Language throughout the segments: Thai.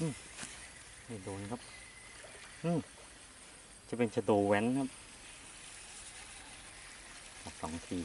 นี่โดนครับจะเป็นชะโดแว้นครับสองที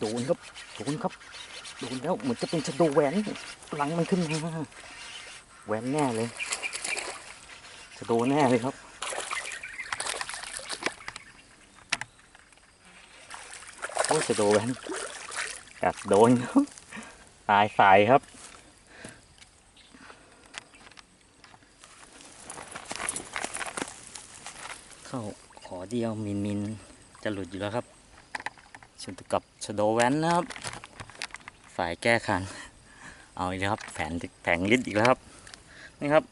โดนครับ โดนครับ โดนแล้วเหมือนจะเป็นชะโดแหวนหลังมันขึ้นมาแหวนแน่เลยชะโดแน่เลยครับโอ้ยชะโดแหวนกัดโดนครับตายสายครับเข้าขอเดียวมินมินจะหลุดอยู่แล้วครับ ชนกับชโดแวนนะครับสายแก้คัน เอาอีกแล้วครับแผนแผงลิดอีกแล้วครับ นี่ครับ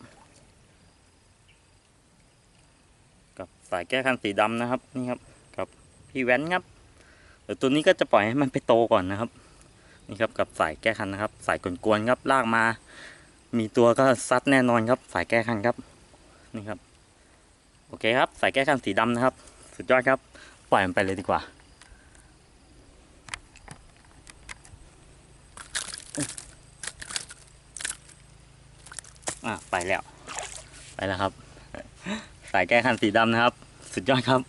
กับสายแก้คันสีดำนะครับ นี่ครับ กับพี่แว้นครับเดี๋ยวตัวนี้ก็จะปล่อยให้มันไปโตก่อนนะครับ นี่ครับกับสายแก้คันนะครับ สายกวนๆครับลากมา มีตัวก็ซัดแน่นอนครับ สายแก้คันครับ นี่ครับ โอเคครับ สายแก้คันสีดำนะครับ สุดยอดครับ ปล่อยมันไปเลยดีกว่า อะไปแล้ว ไปแล้วครับ สายแก้คันสีดำนะครับ สุดยอดครับ